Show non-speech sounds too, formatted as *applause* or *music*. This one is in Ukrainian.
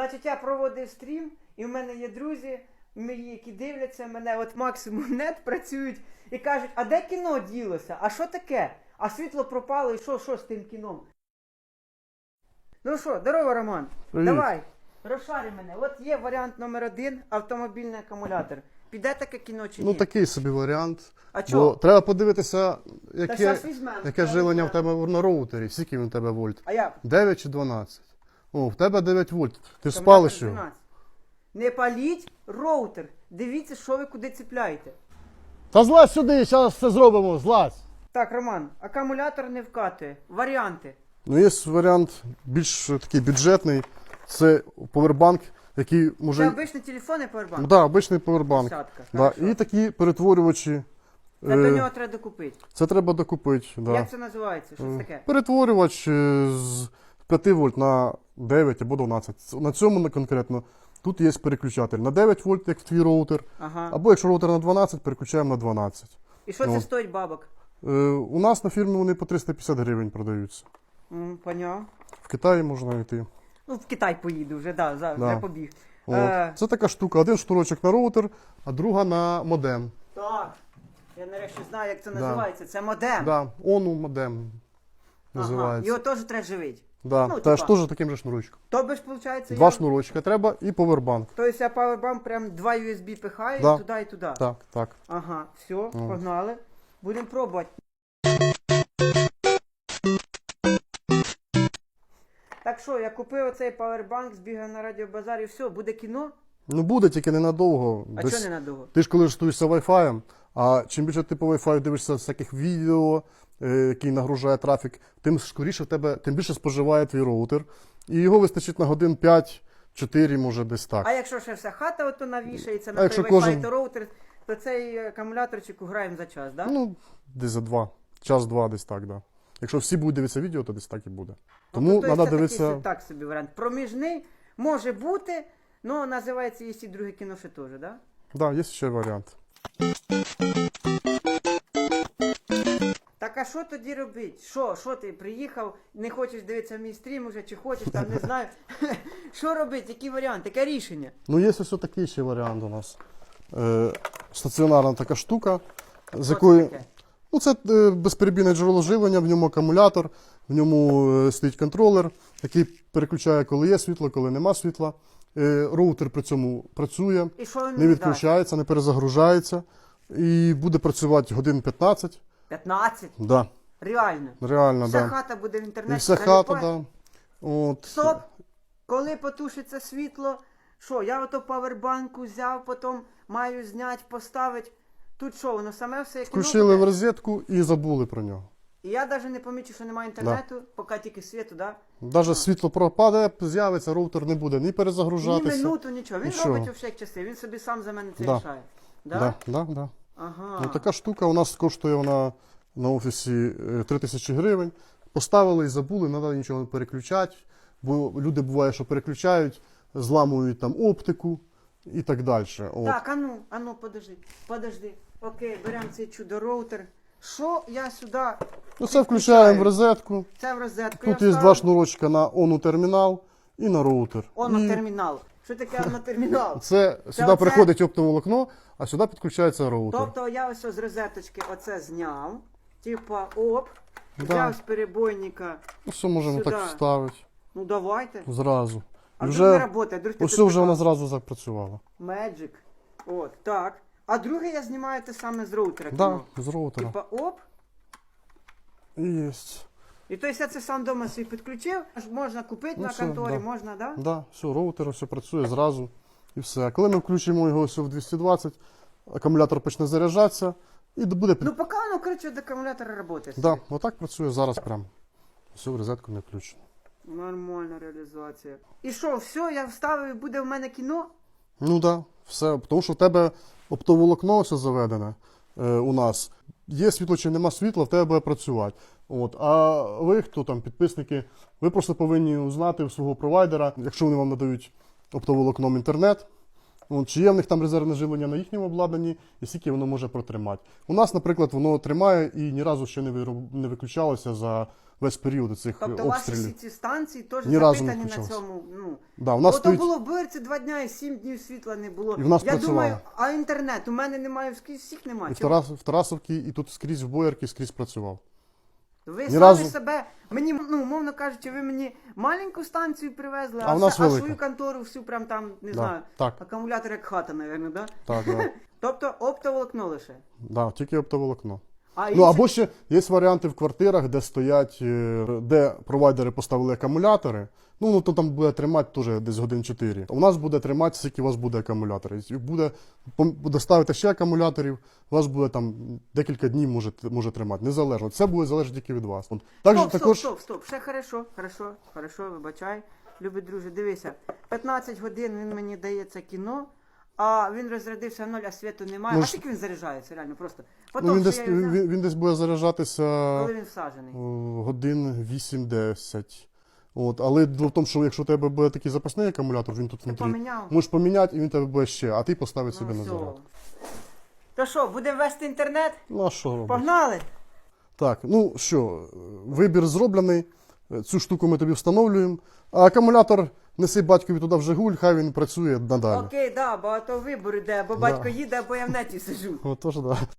Значить, я проводив стрім, і в мене є друзі, мої, які дивляться мене, от максимум *laughs* нет працюють і кажуть, а де кіно ділося? А що таке? А світло пропало, і що, що з тим кіном? Ну що, здорово, Роман. Привіт. Давай, розшари мене. От є варіант номер один автомобільний акумулятор. Піде таке кіно чи ні? Ну такий собі варіант. А Бо треба подивитися, яке, щас візьмемо, яке щас жилення в візьмемо. тебе на роутері, скільки він у тебе вольт. А як? 9 чи 12? О, в тебе 9 вольт. Ти ж спалиш його. Не паліть роутер. Дивіться, що ви куди цепляєте. Та злазь сюди, зараз все зробимо, злазь. Так, Роман, акумулятор не вкатує. Варіанти. Ну, є варіант більш такий бюджетний. Це повербанк, який Це може. обичний телефон і Ну, повербанк. да, обичний повербанк. Десятка. Да. Хорошо. І такі перетворювачі. Це до е, нього треба докупити. Це треба докупити. Да. Як це називається? Що це Е, таке? Перетворювач е, з 5 вольт на 9 або 12. На цьому на конкретно тут є переключатель. На 9 вольт, як в твій роутер. Ага. Або якщо роутер на 12, переключаємо на 12. І що це ну. стоїть бабок? Е, у нас на фірмі вони по 350 гривень продаються. М, Поняв. В Китаї можна знайти. Ну, в Китай поїду вже, да, за, Да. вже побіг. От. Е, Це така штука. Один шнурочок на роутер, а друга на модем. так. Я нарешті знаю, як це Да. називається. Це модем. Да, ону модем Ага. називається. Його теж треба живити. Да, ну, теж типа. теж таким же шнурочком. Тобто ж, виходить, Два я... шнурочка треба і повербанк. Тобто я Powerbank прям два USB пихаю Да. і туди, і туди. Так, так. Ага, все, погнали. Будемо пробувати. Так що, я купив оцей павербанк, збігав на радіобазар і все, буде кіно? Ну буде тільки ненадовго. А чого ненадовго? Ти ж коли користуєшся Wi-Fi, а чим більше ти по Wi-Fi дивишся всяких відео, який нагружає трафік, тим скоріше в тебе, тим більше споживає твій роутер. І його вистачить на годин 5-4, може десь так. А якщо ще вся хата ото навішається на той кожен- то роутер, то цей акумуляторчик граємо за час, так? Да? Ну, десь за два. Час-два, десь так, да. Якщо всі будуть дивитися відео, то десь так і буде. Тому Тобто, треба це дивитися. такий, так собі варіант. Проміжний може бути, але називається «Єсі друге кіно ще теж, так? Да? Да, є ще варіант. А що тоді робити? Що, що ти приїхав, не хочеш дивитися мій стрім уже, чи хочеш, там не знаю. *laughs* Що робити, які варіанти, яке рішення? Ну, є ось такий ще варіант у нас. Е, стаціонарна така штука, з Що якої. це таке? Ну, це е, безперебійне джерело живлення, в ньому акумулятор, в ньому е, стоїть контролер, який переключає, коли є світло, коли нема світла. Е, роутер при цьому працює, І що він не дасть? відключається, не перезагружається і буде працювати годин 15. 15? Да, Реально. реально, Вся да. хата буде в І інтернеті. вся залипати. хата, да. От. Стоп! Коли потушиться світло, що, я ото павербанку взяв, потім маю зняти, поставити. Тут що, воно саме все як Включили в розетку і забули про нього. І я навіть не помічу, що немає інтернету, поки тільки світу, да? Навіть світло пропаде, з'явиться, роутер не буде ні перезагружатися. Ні минуту, нічого. Він Нічого. робить у всіх часи, він собі сам за мене це Да. рішає. Да? Да, да, да. Ага. Ну, така штука у нас коштує вона на офісі е, 3 тисячі гривень. Поставили і забули, не треба нічого не переключати. Бо люди буває, що переключають, зламують там оптику і так далі. От. Так, а ну, а ну, подожди, подожди. Окей, беремо цей чудо-роутер. Що я сюди? Ну, це включаємо в розетку. Це в розетку. Тут я є два вставив. шнурочка на ону термінал і на роутер. Оно І термінал. Що таке оно термінал? Це сюди оце- приходить оптоволокно, а сюди підключається роутер. Тобто я ось з розеточки оце зняв. Типа, оп, Да. взяв з перебойника. Ну, все можемо Сюди. так вставити Ну давайте. зразу. А вдруг не вже працює, вдруг ти ось вже вона зразу запрацювала. Magic. От, так. А друге я знімаю те саме з роутера. Да, з роутера. Типа, оп. Єсть. І тобто я це сам вдома собі підключив, аж можна купити Ну, на все, конторі, да. можна, да? Да, все, роутер, все працює зразу і все. А коли ми включимо його все в 220, акумулятор почне заряджатися і буде під... Ну поки воно, коротше, до акумулятора працює. Да, отак працює зараз прямо. Все в розетку не включено. Нормальна реалізація. І що, все, я вставив, і буде в мене кіно? Ну так, да, все. Тому що в тебе оптоволокно все заведене е, у нас. Є світло чи нема світла, в тебе буде працювати. От. А ви, хто там, підписники, ви просто повинні узнати у свого провайдера, якщо вони вам надають оптоволокном інтернет, чи є в них там резервне живлення на їхньому обладнанні, і скільки воно може протримати. У нас, наприклад, воно тримає і ні разу ще не, вироб- не виключалося за весь період цих Тобто ваші всі ці станції теж Ні разу не запитані на цьому. Ну, Да, у нас Ото стоїть... було в Бирці два дня і сім днів світла не було. І в нас Я працювало. думаю, а інтернет? У мене немає, скрізь всіх немає. І в, Тарас, в Тарасовці, і тут скрізь в Боярці скрізь працював. Ви Ні самі разу- себе, мені, ну, умовно кажучи, ви мені маленьку станцію привезли, А а, в нас все- а велика. свою контору всю прям там, не Да, знаю, так. акумулятор як хата, мабуть, да? Так, да, *laughs* Тобто оптоволокно лише. да, тільки оптоволокно. А Ну або ще є варіанти в квартирах, де стоять, е, де провайдери поставили акумулятори. Ну, ну то там буде тримати теж десь годин 4. У нас буде тримати, скільки у вас буде акумуляторів. І буде доставити ще акумуляторів, у вас буде там декілька днів може, може тримати. Незалежно. Це буде залежати тільки від вас. Так, Стоп, також стоп, стоп, стоп, ще хорошо, хорошо, хорошо, вибачай. Любий друже, дивися, 15 годин він мені дає це кіно, а він розрядився в ноль, а світу немає. Ну, а ж- скільки він заряджається, реально, просто. ну, він, десь, я він, він десь буде заряджатися коли він всаджений. Е, годин 8-10. От, але діло в тому, що якщо у тебе буде такий запасний акумулятор, він тут Ти внутрі. поміняв? Можеш поміняти, і він тебе буде ще, а ти поставить собі Ну, на все. заряд. То що, будемо вести інтернет? Ну а що робити? Погнали! Так, ну що, вибір зроблений. Цю штуку ми тобі встановлюємо. А акумулятор неси батькові туди в Жигуль, хай він працює надалі. Окей, да, бо то вибор іде, бо батько їде, бо я в неті сижу. Отож, да.